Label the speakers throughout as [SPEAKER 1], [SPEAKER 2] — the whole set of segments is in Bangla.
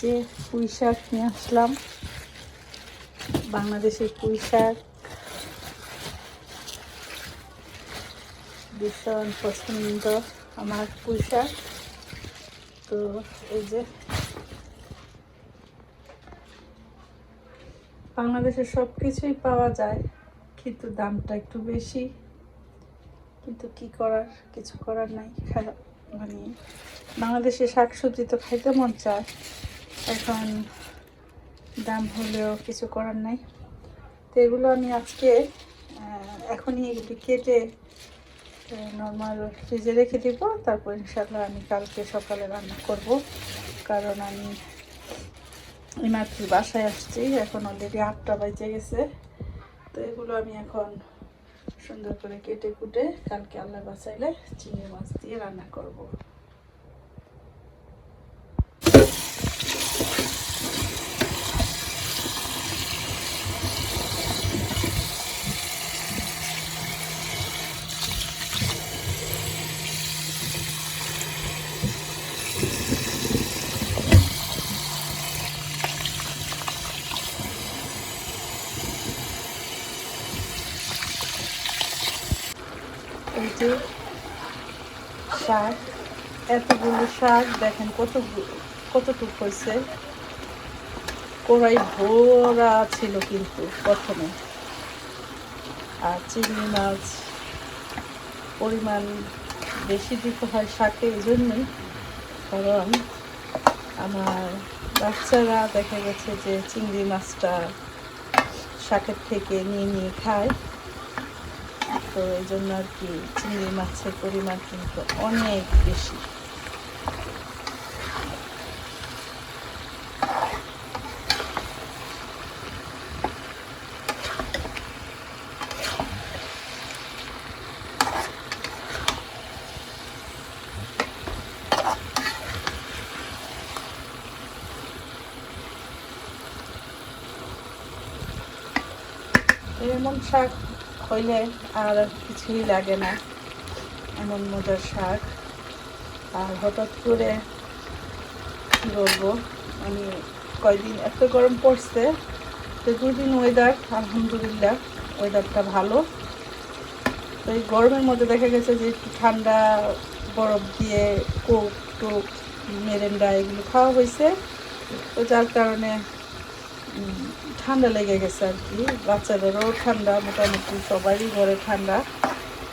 [SPEAKER 1] যে পুঁই শাক নিয়ে আসলাম। বাংলাদেশের পুঁই শাক ভীষণ পছন্দ আমার পুঁই শাক। তো এই যে বাংলাদেশে সব কিছুই পাওয়া যায়, কিন্তু দামটা একটু বেশি। কিন্তু কি করার, কিছু করার নাই। খারাপ মানে বাংলাদেশে শাকসবজি তো খাইতে মন চায়। এখন দাম হলেও কিছু করার নাই। তো এগুলো আমি আজকে এখনই এগুলি কেটে নর্মাল ফ্রিজে রেখে দিব। তারপর ইনশাল্লাহ আমি কালকে সকালে রান্না করব। কারণ আমি এই বাসায় আসছি। এখন অলরেডি আটটা বাজে গেছে। তো এগুলো আমি এখন সুন্দর করে কেটে কুটে কালকে আল্লাহ বাঁচাইলে চিংড়ি মাছ দিয়ে রান্না করব এই যে শাক, এতগুলো শাক, দেখেন কত কতটুকু হয়েছে। কড়াই ভরা ছিল কিন্তু প্রথমে। আর চিংড়ি মাছ পরিমাণ বেশি দিতে হয় শাকে এই জন্যই। কারণ আমার বাচ্চারা দেখা গেছে যে চিংড়ি মাছটা শাকের থেকে নিয়ে নিয়ে খায়। তো এই জন্য আর কি চিংড়ি মাছের পরিমাণ কিন্তু অনেক বেশি। এমন শাক হইলে আর কিছুই লাগে না। এমন মজার শাক। আর হঠাৎ করে কী বলব আমি কয়দিন, এত গরম পড়ছে, তো দুদিন ওয়েদার আলহামদুলিল্লাহ ওয়েদারটা ভালো। তো এই গরমের মধ্যে দেখা গেছে যে একটু ঠান্ডা বরফ দিয়ে কোক টোক, মেরেন্ডা এগুলো খাওয়া হয়েছে। তো যার কারণে ঠান্ডা লেগে গেছে আর কি। বাচ্চাদেরও ঠান্ডা, মোটামুটি সবারই ঘরে ঠান্ডা।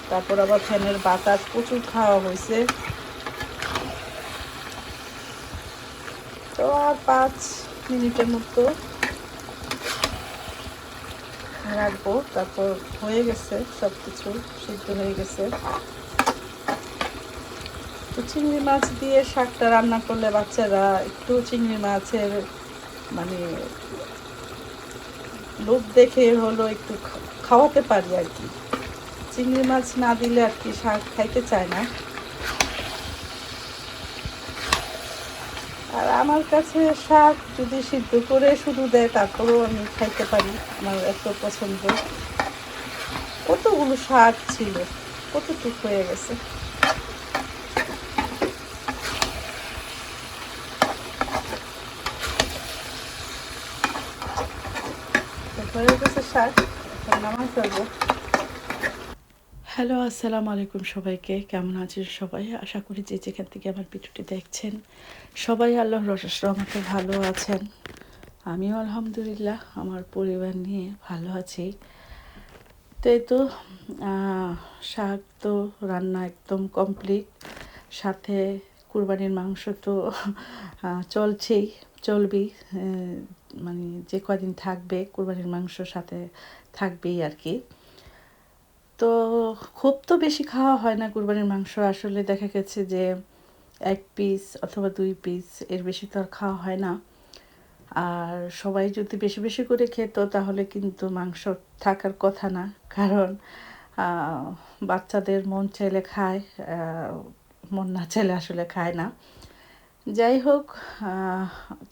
[SPEAKER 1] তারপর আবার ফ্যানের বাতাস প্রচুর খাওয়া হয়েছে। তো আর পাঁচ মিনিটের মতো রাখব। তারপর হয়ে গেছে সব কিছু সিদ্ধ হয়ে গেছে। তো চিংড়ি মাছ দিয়ে শাকটা রান্না করলে বাচ্চারা একটু চিংড়ি মাছের মানে লোভ দেখে হলো একটু খাওয়াতে পারি আর কি। চিংড়ি মাছ না দিলে আর কি শাক খাইতে চায় না। আর আমার কাছে শাক যদি সিদ্ধ করে শুধু দেয়, তারপরেও আমি খাইতে পারি আমার এত পছন্দ। কতগুলো শাক ছিল, কতটুক হয়ে গেছে। শাক হ্যালো আসসালামু আলাইকুম সবাইকে। কেমন আছেন সবাই? আশা করি যে যেখান থেকে আমার ভিডিওটি দেখছেন সবাই আল্লাহ রহমতে ভালো আছেন। আমিও আলহামদুলিল্লাহ আমার পরিবার নিয়ে ভালো আছি। তো এই তো শাক তো রান্না একদম কমপ্লিট সাথে কুরবানির মাংস তো চলছেই চলবেই আহ, মানে যে কদিন থাকবে, কুরবানির মাংস সাথে থাকবেই আর কি। তো খুব তো বেশি খাওয়া হয় না কুরবানির মাংস। আসলে দেখা গেছে যে এক পিস অথবা দুই পিস এর বেশি তো আর খাওয়া হয় না। আর সবাই যদি বেশি বেশি করে খেত, তাহলে কিন্তু মাংস থাকার কথা না। কারণ বাচ্চাদের মন চাইলে খায় মন না চাইলে আসলে খায় না। যাই হোক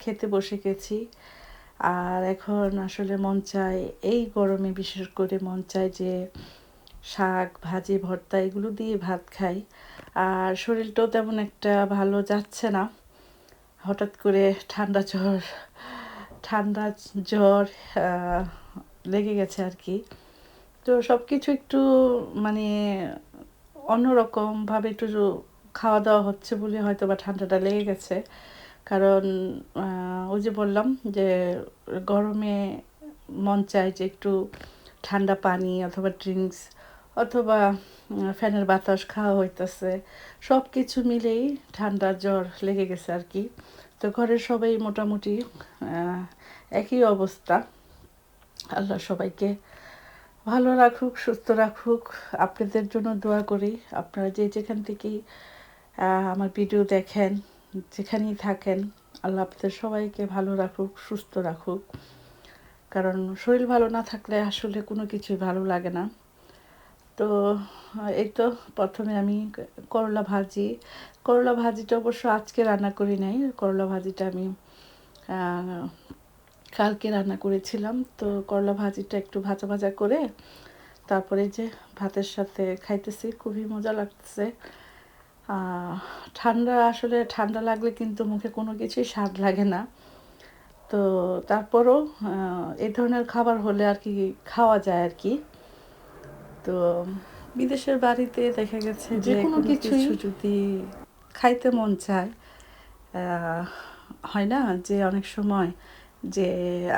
[SPEAKER 1] খেতে বসে গেছি। আর এখন আসলে মন চায়, এই গরমে বিশেষ করে মন চায় যে শাক, ভাজি, ভর্তা এগুলো দিয়ে ভাত খাই। আর শরীরটাও তেমন একটা ভালো যাচ্ছে না। হঠাৎ করে ঠান্ডা জ্বর ঠান্ডা জ্বর লেগে গেছে আর কি। তো সব কিছু একটু মানে অন্যরকমভাবে একটু খাওয়া দাওয়া হচ্ছে বলে হয়তো বা ঠান্ডাটা লেগে গেছে। কারণ ওই যে বললাম যে গরমে মন চায় যে একটু ঠান্ডা পানি অথবা ড্রিঙ্কস অথবা ফ্যানের বাতাস খাওয়া হইতেছে। সব কিছু মিলেই ঠান্ডা জ্বর লেগে গেছে আর কি। তো ঘরের সবাই মোটামুটি একই অবস্থা। আল্লাহ সবাইকে ভালো রাখুক, সুস্থ রাখুক। আপনাদের জন্য দোয়া করি। আপনারা যে যেখান থেকেই আমার ভিডিও দেখেন যেখানেই থাকেন, আল্লাহ আপনাদের সবাইকে ভালো রাখুক, সুস্থ রাখুক। কারণ শরীর ভালো না থাকলে আসলে কোনো কিছুই ভালো লাগে না। তো, এই তো প্রথমে আমি করলা ভাজি। করলা ভাজিটা অবশ্য আজকে রান্না করি নাই। করলা ভাজিটা আমি কালকে রান্না করেছিলাম। তো করলা ভাজিটা একটু ভাজা ভাজা করে তারপরে যে ভাতের সাথে খাইতেছি। খুবই মজা লাগতেছে। ঠান্ডা আসলে ঠান্ডা লাগলে কিন্তু মুখে কোনো কিছুই স্বাদ লাগে না। তো তারপরও এই ধরনের খাবার হলে আর কি খাওয়া যায় আর কি। তো বিদেশের বাড়িতে দেখা গেছে যে কোনো কিছু যদি খাইতে মন চায় হয় না যে অনেক সময় যে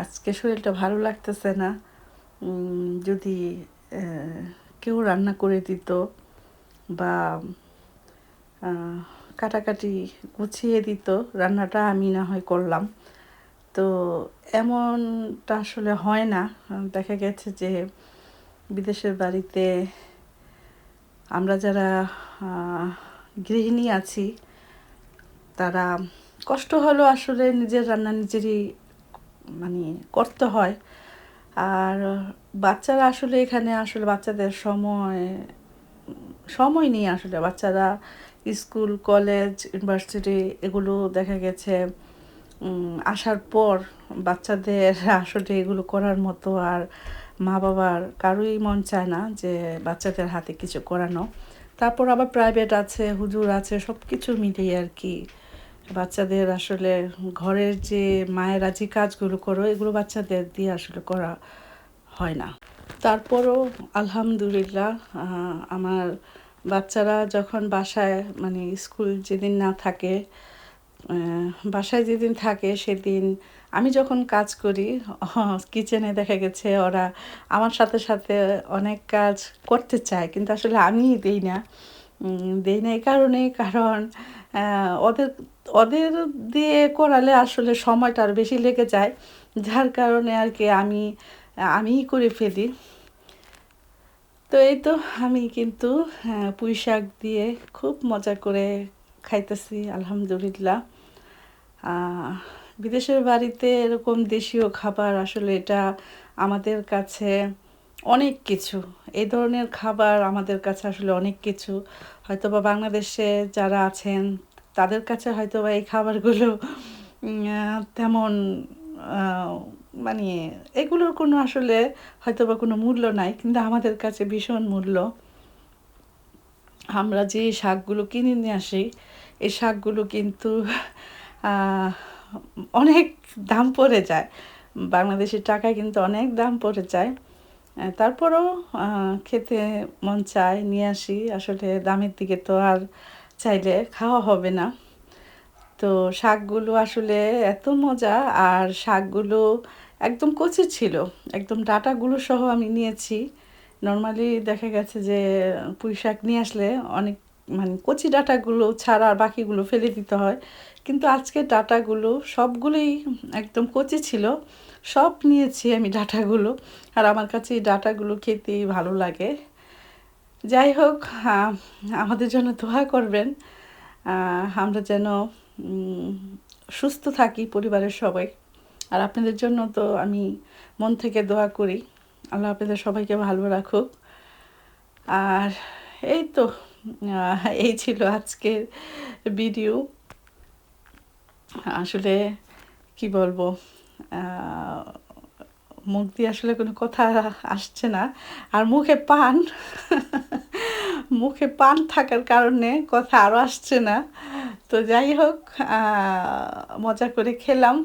[SPEAKER 1] আজকে শরীরটা ভালো লাগতেছে না যদি কেউ রান্না করে দিত বা কাটাকাটি গুছিয়ে দিত, রান্নাটা আমি না হয় করলাম। তো এমনটা আসলে হয় না। দেখা গেছে যে বিদেশের বাড়িতে আমরা যারা গৃহিণী আছি, তারা কষ্ট হলেও আসলে নিজের রান্না নিজেরই মানে করতে হয়। আর বাচ্চারা আসলে এখানে আসলে বাচ্চাদের সময় সময় নেই আসলে বাচ্চারা স্কুল, কলেজ, ইউনিভার্সিটি এগুলো দেখা গেছে আসার পর বাচ্চাদের আসলে এগুলো করার মতো আর মা বাবার কারোই মন চায় না যে বাচ্চাদের হাতে কিছু করানো। তারপর আবার প্রাইভেট আছে, হুজুর আছে সব কিছু মিলিয়ে আর কি। বাচ্চাদের আসলে ঘরের যে মায়েরা যে কাজগুলো করো, এগুলো বাচ্চাদের দিয়ে আসলে করা হয় না। তারপরও আলহামদুলিল্লাহ আমার বাচ্চারা যখন বাসায় মানে স্কুল যেদিন না থাকে বাসায় যেদিন থাকে সেদিন আমি যখন কাজ করি, কিচেনে দেখা গেছে ওরা আমার সাথে সাথে অনেক কাজ করতে চায়, কিন্তু আসলে আমি দিই না। দেই না এই কারণেই, কারণ ওদের ওদের দিয়ে করালে আসলে সময়টা আর বেশি লেগে যায়। যার কারণে আর কি আমি আমিই করে ফেলি। তো এই তো আমি কিন্তু পুঁই শাক দিয়ে খুব মজা করে খাইতেছি, আলহামদুলিল্লাহ। বিদেশের বাড়িতে এরকম দেশীয় খাবার আসলে এটা আমাদের কাছে অনেক কিছু। এই ধরনের খাবার আমাদের কাছে আসলে অনেক কিছু। হয়তোবা বাংলাদেশে যারা আছেন, তাদের কাছে হয়তোবা এই খাবারগুলো তেমন মানে এগুলোর কোনো আসলে হয়তো বা কোনো মূল্য নাই, কিন্তু আমাদের কাছে ভীষণ মূল্য। আমরা যে শাকগুলো কিনে নিয়ে আসি, এই শাকগুলো কিন্তু অনেক দাম পড়ে যায়। বাংলাদেশের টাকায় কিন্তু অনেক দাম পড়ে যায়। তারপরেও খেতে মন চায়, নিয়ে আসি। আসলে দামের দিকে তো আর চাইলে খাওয়া হবে না। তো শাকগুলো আসলে এত মজা, আর শাকগুলো একদম কচি ছিল। একদম ডাঁটাগুলো সহ আমি নিয়েছি। নর্মালি দেখা গেছে যে, পুঁই শাক নিয়ে আসলে অনেক মানে কচি ডাটাগুলো ছাড়া আর বাকিগুলো ফেলে দিতে হয়। কিন্তু আজকে ডাটাগুলো সবগুলোই একদম কচি ছিল। সব নিয়েছি আমি ডাটাগুলো। আর আমার কাছে এই ডাঁটাগুলো খেতেই ভালো লাগে। যাই হোক আমাদের জন্য দোয়া করবেন। আমরা যেন সুস্থ থাকি পরিবারের সবাই। আর আপনাদের জন্য তো আমি মন থেকে দোয়া করি। আল্লাহ আপনাদের সবাইকে ভালো রাখুক। আর এই তো এই ছিল আজকের ভিডিও। আসলে কি বলব মুখ দিয়ে আসলে কোনো কথা আসছে না। আর মুখে পান মুখে পান থাকার কারণে কথা আরও আসছে না। তো যাই হোক মজা করে খেলাম।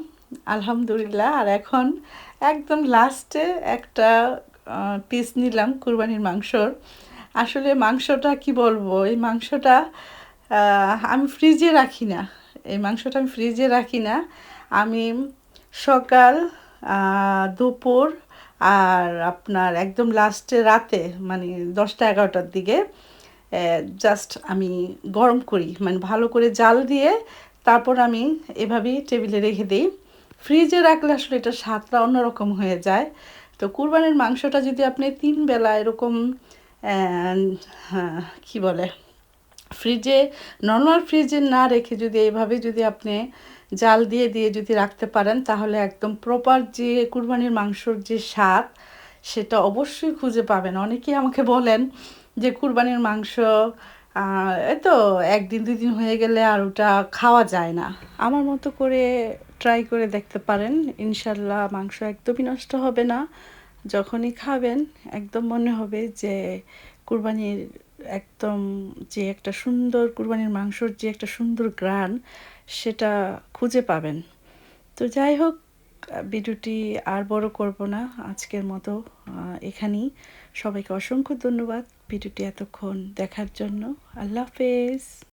[SPEAKER 1] আলহামদুলিল্লাহ। আর এখন একদম লাস্টে একটা পিস নিলাম কুরবানির মাংসর। আসলে মাংসটা কি বলব? এই মাংসটা আমি ফ্রিজে রাখি না। এই মাংসটা আমি ফ্রিজে রাখি না। আমি সকাল দুপুর আর আপনার একদম লাস্টে রাতে মানে দশটা এগারোটার দিকে জাস্ট আমি গরম করি। মানে ভালো করে জাল দিয়ে তারপর আমি এভাবেই টেবিলে রেখে দিই। ফ্রিজে রাখলে আসলে এটা স্বাদটা অন্যরকম হয়ে যায়। তো কুরবানির মাংসটা যদি আপনি তিন বেলা এরকম হ্যাঁ, কি বলে ফ্রিজে নর্মাল ফ্রিজে না রেখে যদি এইভাবে যদি আপনি জাল দিয়ে দিয়ে যদি রাখতে পারেন তাহলে একদম প্রপার যে কুরবানির মাংসর যে স্বাদ সেটা অবশ্যই খুঁজে পাবেন। অনেকেই আমাকে বলেন যে কুরবানির মাংস এই তো একদিন দুই দিন হয়ে গেলে আর ওটা খাওয়া যায় না। আমার মতো করে ট্রাই করে দেখতে পারেন, ইনশাল্লাহ মাংস একদমই নষ্ট হবে না। যখনই খাবেন, একদম মনে হবে যে কুরবানির একদম যে একটা সুন্দর, কুরবানির মাংসর যে একটা সুন্দর গ্রান, সেটা খুঁজে পাবেন। তো যাই হোক, ভিডিওটি আর বড় করব না, আজকের মতো এখানেই। সবাইকে অসংখ্য ধন্যবাদ ভিডিওটি এতক্ষণ দেখার জন্য। আল্লাহ হাফেজ।